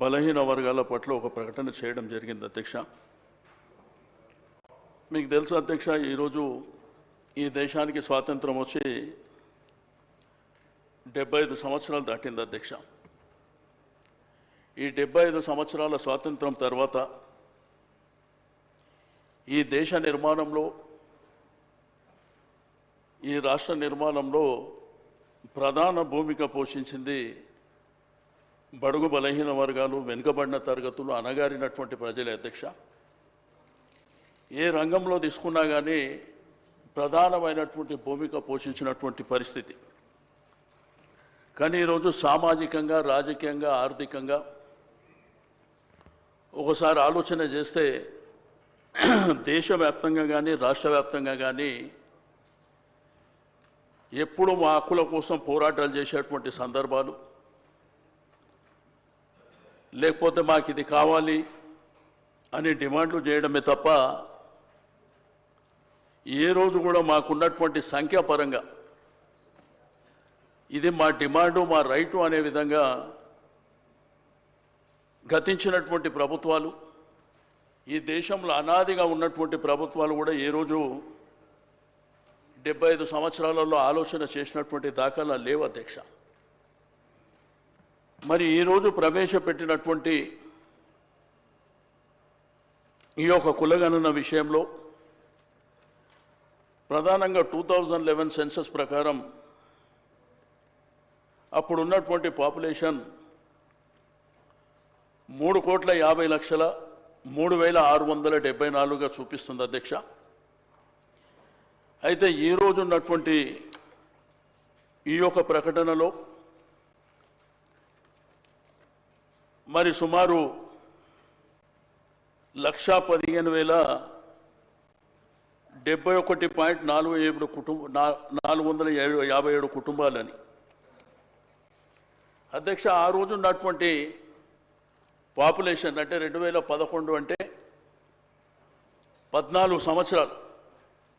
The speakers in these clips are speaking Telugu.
బలహీన వర్గాల పట్ల ఒక ప్రకటన చేయడం జరిగింది అధ్యక్ష. మీకు తెలుసు అధ్యక్ష ఈరోజు ఈ దేశానికి స్వాతంత్రం వచ్చి డెబ్బై ఐదు సంవత్సరాలు దాటింది అధ్యక్ష. ఈ డెబ్బై ఐదు సంవత్సరాల స్వాతంత్రం తర్వాత ఈ దేశ నిర్మాణంలో ఈ రాష్ట్ర నిర్మాణంలో ప్రధాన భూమిక పోషించింది బడుగు బలహీన వర్గాలు వెనుకబడిన తరగతులు అనగారినటువంటి ప్రజల అధ్యక్ష. ఏ రంగంలో తీసుకున్నా కానీ ప్రధానమైనటువంటి భూమిక పోషించినటువంటి పరిస్థితి. కానీ ఈరోజు సామాజికంగా రాజకీయంగా ఆర్థికంగా ఒకసారి ఆలోచన చేస్తే దేశవ్యాప్తంగా కానీ రాష్ట్ర వ్యాప్తంగా కానీ ఎప్పుడు మా హక్కుల కోసం పోరాటాలు చేసేటువంటి సందర్భాలు లేకపోతే మాకు ఇది కావాలి అని డిమాండ్లు చేయడమే తప్ప ఏ రోజు కూడా మాకున్నటువంటి సంఖ్యాపరంగా ఇది మా డిమాండు మా రైటు అనే విధంగా గతించినటువంటి ప్రభుత్వాలు ఈ దేశంలో అనాదిగా ఉన్నటువంటి ప్రభుత్వాలు కూడా ఏ రోజు డెబ్బై ఐదు సంవత్సరాలలో ఆలోచన చేసినటువంటి దాఖలా లేవు అధ్యక్ష. మరి ఈరోజు ప్రవేశపెట్టినటువంటి ఈ యొక్క కులగణన విషయంలో ప్రధానంగా టూ థౌజండ్ లెవెన్ సెన్సస్ ప్రకారం అప్పుడు ఉన్నటువంటి పాపులేషన్ మూడు కోట్ల యాభై లక్షల మూడు వేల ఆరు వందల డెబ్బై నాలుగుగా చూపిస్తుంది అధ్యక్ష. అయితే ఈ రోజు ఉన్నటువంటి ఈ యొక్క ప్రకటనలో మరి సుమారు లక్షా పదిహేను వేల డెబ్బై ఒకటి పాయింట్ నాలుగు ఏడు కుటుంబ నాలుగు వందల యాభై ఏడు కుటుంబాలని. అధ్యక్ష ఆ రోజు ఉన్నటువంటి పాపులేషన్ అంటే రెండు వేల పదకొండు అంటే పద్నాలుగు సంవత్సరాలు.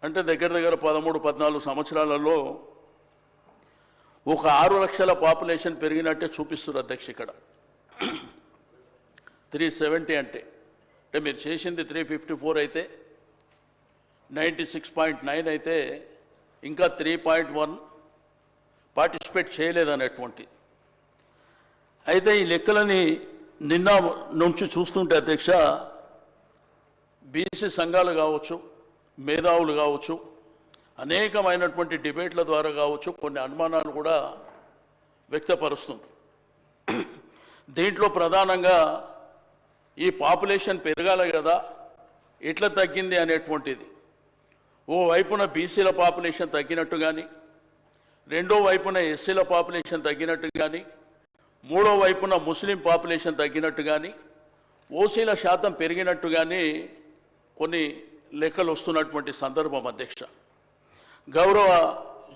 అంటే దగ్గర దగ్గర పదమూడు పద్నాలుగు సంవత్సరాలలో ఒక ఆరు లక్షల పాపులేషన్ పెరిగినట్టే చూపిస్తున్నారు అధ్యక్ష ఇక్కడ. త్రీ సెవెంటీ అంటే. అంటే మీరు చేసింది త్రీ ఫిఫ్టీ ఫోర్ అయితే నైంటీ సిక్స్ పాయింట్ నైన్ అయితే ఇంకా త్రీ పాయింట్ వన్ పార్టిసిపేట్ చేయలేదనేటువంటి. అయితే ఈ లెక్కలని నిన్న నుంచి చూస్తుంటే అధ్యక్ష బీసీ సంఘాలు కావచ్చు మేధావులు కావచ్చు అనేకమైనటువంటి డిబేట్ల ద్వారా కావచ్చు కొన్ని అనుమానాలు కూడా వ్యక్తపరుస్తుంది. దీంట్లో ప్రధానంగా ఈ పాపులేషన్ పెరగాలి కదా ఎట్లా తగ్గింది అనేటువంటిది. ఓ వైపున బీసీల పాపులేషన్ తగ్గినట్టు కానీ రెండో వైపున ఎస్సీల పాపులేషన్ తగ్గినట్టు కానీ మూడో వైపున ముస్లిం పాపులేషన్ తగ్గినట్టు కానీ ఓసీల శాతం పెరిగినట్టు కానీ కొన్ని లెక్కలు వస్తున్నటువంటి సందర్భం అధ్యక్ష. గౌరవ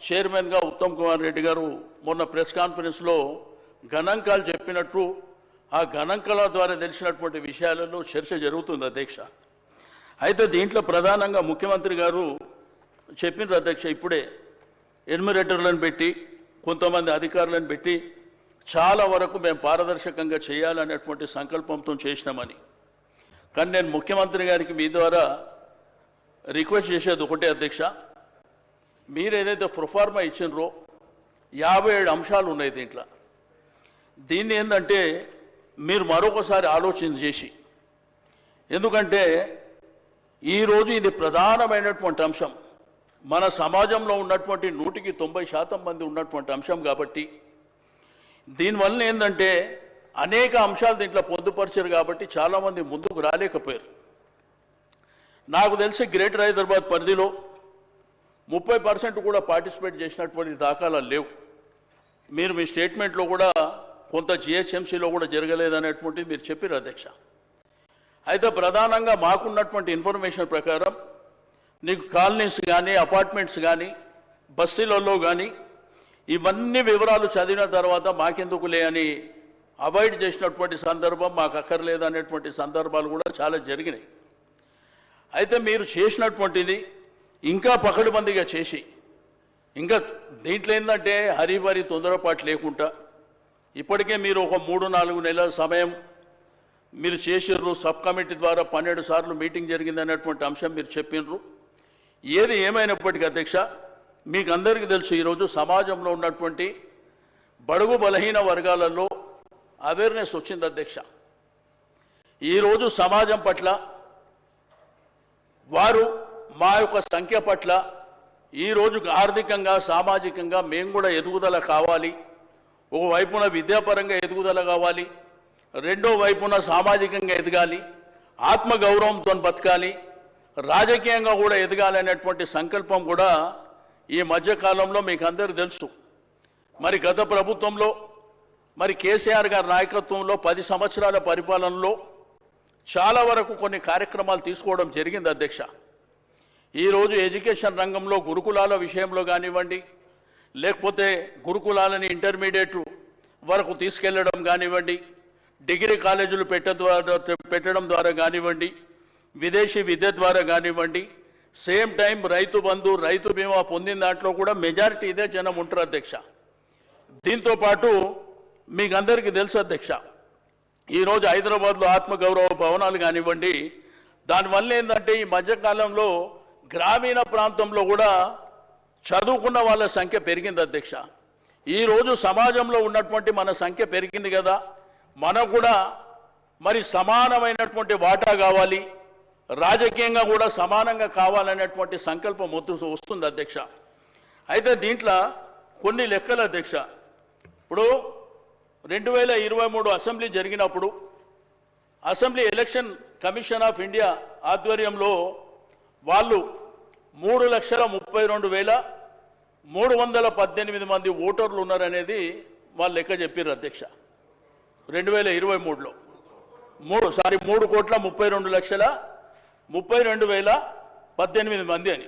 చైర్మన్గా ఉత్తమ్ కుమార్ రెడ్డి గారు మొన్న ప్రెస్ కాన్ఫరెన్స్లో గణాంకాలు చెప్పినట్టు ఆ గణాంకాల ద్వారా తెలిసినటువంటి విషయాలలో చర్చ జరుగుతుంది అధ్యక్ష. అయితే దీంట్లో ప్రధానంగా ముఖ్యమంత్రి గారు చెప్పినారు అధ్యక్ష ఇప్పుడే ఎన్మిరేటర్లను పెట్టి కొంతమంది అధికారులను పెట్టి చాలా వరకు మేము పారదర్శకంగా చేయాలనేటువంటి సంకల్పంతో చేసినామని. కానీ నేను ముఖ్యమంత్రి గారికి మీ ద్వారా రిక్వెస్ట్ చేసేది ఒకటే అధ్యక్ష మీరు ఏదైతే ప్రొఫార్మా ఇచ్చినరో యాభై ఏడు అంశాలు ఉన్నాయి దీంట్లో. దీన్ని ఏంటంటే మీరు మరొకసారి ఆలోచన చేసి. ఎందుకంటే ఈరోజు ఇది ప్రధానమైనటువంటి అంశం. మన సమాజంలో ఉన్నటువంటి నూటికి తొంభై శాతం మంది ఉన్నటువంటి అంశం కాబట్టి దీనివల్ల ఏంటంటే అనేక అంశాలు దీంట్లో పొందుపరిచారు కాబట్టి చాలామంది ముందుకు రాలేకపోయారు. నాకు తెలిసి గ్రేటర్ హైదరాబాద్ పరిధిలో ముప్పై పర్సెంట్ కూడా పార్టిసిపేట్ చేసినటువంటి దాఖలాలు లేవు. మీరు మీ స్టేట్మెంట్లో కూడా కొంత జిహెచ్ఎంసీలో కూడా జరగలేదనేటువంటిది మీరు చెప్పారు అధ్యక్ష. అయితే ప్రధానంగా మాకున్నటువంటి ఇన్ఫర్మేషన్ ప్రకారం నీకు కాలనీస్ కానీ అపార్ట్మెంట్స్ కానీ బస్సులలో కానీ ఇవన్నీ వివరాలు చదివిన తర్వాత మాకెందుకులే అని అవాయిడ్ చేసినటువంటి సందర్భం మాకు అక్కర్లేదు అనేటువంటి సందర్భాలు కూడా చాలా జరిగినాయి. అయితే మీరు చేసినటువంటిది ఇంకా పకడుబందిగా చేసి ఇంకా దీంట్లో ఏంటంటే హరిబరి తొందరపాటు లేకుండా ఇప్పటికే మీరు ఒక మూడు నాలుగు నెలల సమయం మీరు చేసిర్రు సబ్ కమిటీ ద్వారా పన్నెండు సార్లు మీటింగ్ జరిగింది అనేటువంటి అంశం మీరు చెప్పినరు ఏది ఏమైనప్పటికీ అధ్యక్ష మీకు అందరికీ తెలుసు ఈరోజు సమాజంలో ఉన్నటువంటి బడుగు బలహీన వర్గాలలో అవేర్నెస్ వచ్చింది అధ్యక్ష. ఈరోజు సమాజం పట్ల వారు మా యొక్క సంఖ్య పట్ల ఈరోజు ఆర్థికంగా సామాజికంగా మేము కూడా ఎదుగుదల కావాలి. ఒకవైపున విద్యాపరంగా ఎదుగుదల కావాలి రెండో వైపున సామాజికంగా ఎదగాలి ఆత్మగౌరవంతో బతకాలి రాజకీయంగా కూడా ఎదగాలి అనేటువంటి సంకల్పం కూడా ఈ మధ్యకాలంలో మీకు అందరూ తెలుసు. మరి గత ప్రభుత్వంలో మరి కేసీఆర్ గారి నాయకత్వంలో పది సంవత్సరాల పరిపాలనలో చాలా వరకు కొన్ని కార్యక్రమాలు తీసుకోవడం జరిగింది అధ్యక్ష. ఈరోజు ఎడ్యుకేషన్ రంగంలో గురుకులాల విషయంలో కానివ్వండి లేకపోతే గురుకులాలని ఇంటర్మీడియట్ వరకు తీసుకెళ్ళడం కానివ్వండి డిగ్రీ కాలేజీలు పెట్ట ద్వారా పెట్టడం ద్వారా కానివ్వండి విదేశీ విద్య ద్వారా కానివ్వండి సేమ్ టైం రైతు బంధు రైతు బీమా పొందిన దాంట్లో కూడా మెజారిటీ ఇదే జనం ఉంటారు అధ్యక్ష. దీంతో పాటు మీకు అందరికీ తెలుసు అధ్యక్ష ఈరోజు హైదరాబాద్లో ఆత్మగౌరవ భవనాలు కానివ్వండి దానివల్ల ఏంటంటే ఈ మధ్యకాలంలో గ్రామీణ ప్రాంతంలో కూడా చదువుకున్న వాళ్ళ సంఖ్య పెరిగింది అధ్యక్ష. ఈరోజు సమాజంలో ఉన్నటువంటి మన సంఖ్య పెరిగింది కదా. మనకు కూడా మరి సమానమైనటువంటి వాటా కావాలి. రాజకీయంగా కూడా సమానంగా కావాలనేటువంటి సంకల్పం మొత్తం వస్తుంది అధ్యక్ష. అయితే దీంట్లో కొన్ని లెక్కలు అధ్యక్ష. ఇప్పుడు రెండు వేల ఇరవై మూడు అసెంబ్లీ జరిగినప్పుడు assembly election commission of India ఆధ్వర్యంలో వాళ్ళు మూడు లక్షల ముప్పై రెండు వేల మూడు వందల పద్దెనిమిది మంది ఓటర్లు ఉన్నారనేది వాళ్ళు లెక్క చెప్పారు అధ్యక్ష. రెండు వేల ఇరవై మూడులో. మూడు సారీ మూడు కోట్ల ముప్పై రెండు లక్షల ముప్పై రెండు వేల పద్దెనిమిది మంది అని.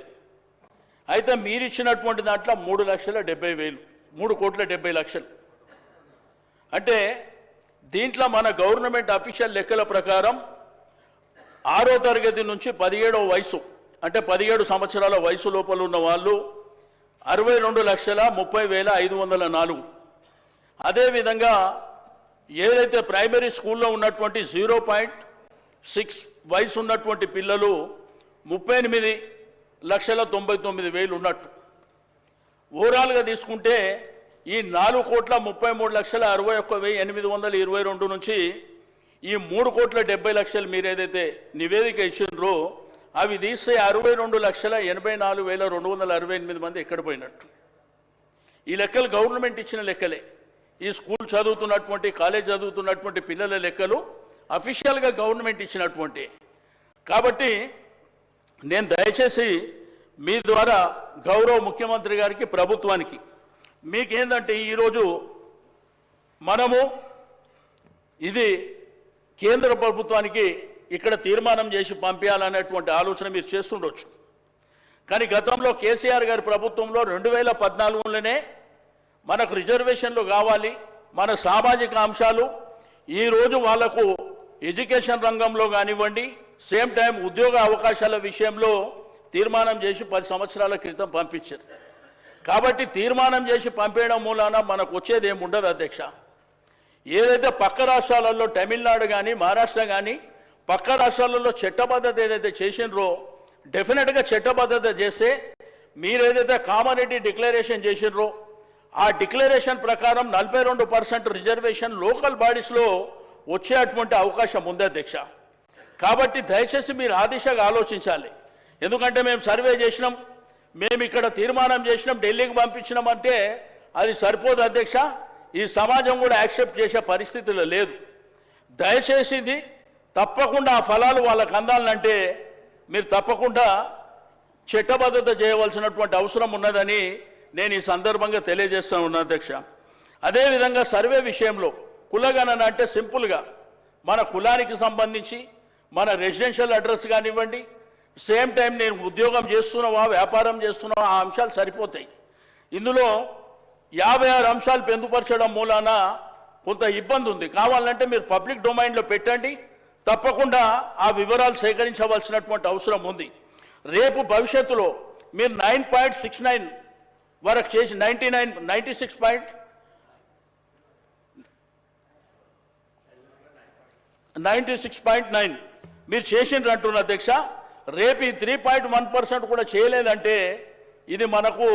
అయితే మీరు ఇచ్చినటువంటి దాంట్లో మూడు లక్షల డెబ్బై వేలు మూడు కోట్ల డెబ్బై లక్షలు. అంటే దీంట్లో మన గవర్నమెంట్ అఫీషియల్ లెక్కల ప్రకారం ఆరో తరగతి నుంచి పదిహేడవ వయసు అంటే పదిహేడు సంవత్సరాల వయసు లోపల ఉన్న వాళ్ళు అరవై రెండు లక్షల ముప్పై వేల ఐదు వందల నాలుగు. అదేవిధంగా ఏదైతే ప్రైమరీ స్కూల్లో ఉన్నటువంటి జీరో పాయింట్ సిక్స్ వయసు ఉన్నటువంటి పిల్లలు ముప్పై ఎనిమిది లక్షల తొంభై తొమ్మిది వేలు ఉన్నట్టు. ఓవరాల్గా తీసుకుంటే ఈ నాలుగు కోట్ల ముప్పై మూడు లక్షల అరవై ఒక్క వెయ్యి ఎనిమిది వందల ఇరవై రెండు నుంచి ఈ మూడు కోట్ల డెబ్బై లక్షలు మీరు ఏదైతే నివేదిక ఇచ్చిండ్రో అవి తీస్తే అరవై రెండు లక్షల ఎనభై నాలుగు వేల రెండు వందల అరవై ఎనిమిది మంది ఎక్కడ పోయినట్టు. ఈ లెక్కలు గవర్నమెంట్ ఇచ్చిన లెక్కలే. ఈ స్కూల్ చదువుతున్నటువంటి కాలేజ్ చదువుతున్నటువంటి పిల్లల లెక్కలు అఫీషియల్గా గవర్నమెంట్ ఇచ్చినటువంటి. కాబట్టి నేను దయచేసి మీ ద్వారా గౌరవ ముఖ్యమంత్రి గారికి ప్రభుత్వానికి మీకేందంటే ఈరోజు మనము ఇది కేంద్ర ప్రభుత్వానికి ఇక్కడ తీర్మానం చేసి పంపించాలనేటువంటి ఆలోచన మీరు చేస్తుండొచ్చు. కానీ గతంలో కేసీఆర్ గారి ప్రభుత్వంలో రెండు వేల పద్నాలుగులోనే మనకు రిజర్వేషన్లు కావాలి మన సామాజిక అంశాలు ఈరోజు వాళ్ళకు ఎడ్యుకేషన్ రంగంలో కానివ్వండి సేమ్ టైం ఉద్యోగ అవకాశాల విషయంలో తీర్మానం చేసి పది సంవత్సరాల క్రితం పంపించారు. కాబట్టి తీర్మానం చేసి పంపేయడం మూలాన మనకు వచ్చేది ఏమి ఉండదు అధ్యక్ష. ఏదైతే పక్క రాష్ట్రాలలో తమిళనాడు కానీ మహారాష్ట్ర కానీ పక్క రాష్ట్రాలలో చట్టబద్ధత ఏదైతే చేసినరో డెఫినెట్గా చట్టబద్ధత చేస్తే మీరు ఏదైతే కామారెడ్డి డిక్లరేషన్ చేసినరో ఆ డిక్లరేషన్ ప్రకారం నలభై రెండు పర్సెంట్ రిజర్వేషన్ లోకల్ బాడీస్లో వచ్చేటువంటి అవకాశం ఉంది అధ్యక్ష. కాబట్టి దయచేసి మీరు ఆ దిశగా ఆలోచించాలి. ఎందుకంటే మేము సర్వే చేసినాం మేము ఇక్కడ తీర్మానం చేసినాం ఢిల్లీకి పంపించినాం అంటే అది సరిపోదు అధ్యక్ష. ఈ సమాజం కూడా యాక్సెప్ట్ చేసే పరిస్థితిలో లేదు. దయచేసి ఇది తప్పకుండా ఆ ఫలాలు వాళ్ళకు అందాలంటే మీరు తప్పకుండా చట్టబద్ధత చేయవలసినటువంటి అవసరం ఉన్నదని నేను ఈ సందర్భంగా తెలియజేస్తా ఉన్నా అధ్యక్ష. అదేవిధంగా సర్వే విషయంలో కులగణన అంటే సింపుల్గా మన కులానికి సంబంధించి మన రెసిడెన్షియల్ అడ్రస్ కానివ్వండి సేమ్ టైం నేను ఉద్యోగం చేస్తున్నావా వ్యాపారం చేస్తున్నావా ఆ అంశాలు సరిపోతాయి. ఇందులో యాభై ఆరు అంశాలు పొందుపరచడం మూలాన కొంత ఇబ్బంది ఉంది కావాలంటే మీరు పబ్లిక్ డొమైన్లో పెట్టండి తప్పకుండా ఆ వివరాలు సేకరించవలసినటువంటి అవసరం ఉంది. రేపు భవిష్యత్తులో మీరు నైన్ పాయింట్ సిక్స్ నైన్ వరకు చేసి ninety nine ninety six point ninety six point nine మీరు చేసిండ్రు అంటున్న అధ్యక్ష. రేపు ఈ త్రీ పాయింట్ వన్ పర్సెంట్ కూడా చేయలేదంటే ఇది మనకు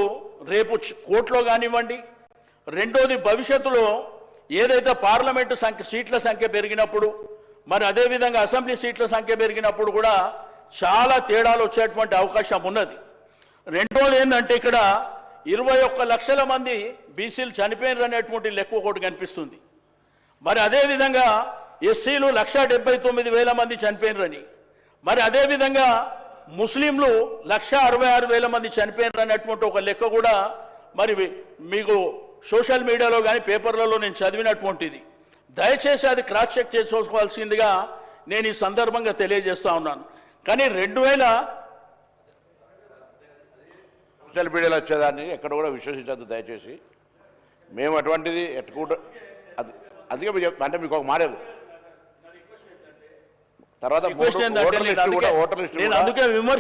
రేపు కోర్టులో కానివ్వండి. రెండోది భవిష్యత్తులో ఏదైతే పార్లమెంటు సంఖ్య సీట్ల సంఖ్య పెరిగినప్పుడు మరి అదేవిధంగా అసెంబ్లీ సీట్ల సంఖ్య పెరిగినప్పుడు కూడా చాలా తేడాలు వచ్చేటువంటి అవకాశం ఉన్నది. రెండోది ఏంటంటే ఇక్కడ ఇరవై ఒక్క లక్షల మంది బీసీలు చనిపోయినారు అనేటువంటి లెక్క ఒకటి కనిపిస్తుంది. మరి అదేవిధంగా ఎస్సీలు లక్ష డెబ్బై తొమ్మిది వేల మంది చనిపోయినరని మరి అదేవిధంగా ముస్లింలు లక్ష అరవై ఆరు వేల మంది చనిపోయినారు అనేటువంటి ఒక లెక్క కూడా మరి మీకు సోషల్ మీడియాలో కానీ పేపర్లలో నేను చదివినటువంటిది. దయచేసి అది క్రాస్ చెక్ చేసుకోవాల్సిందిగా నేను ఈ సందర్భంగా తెలియజేస్తా ఉన్నాను. కానీ రెండు వేల సోషల్ మీడియాలో వచ్చేదాన్ని ఎక్కడ కూడా విశ్వసించద్దు దయచేసి. మేము అటువంటిది ఎట్టుకుంటూ అది అందుకే అంటే మీకు ఒక మాట తర్వాత ఓటర్ లిస్ట్ కూడా ఓటర్ లిస్ట్ అందుకే విమర్శ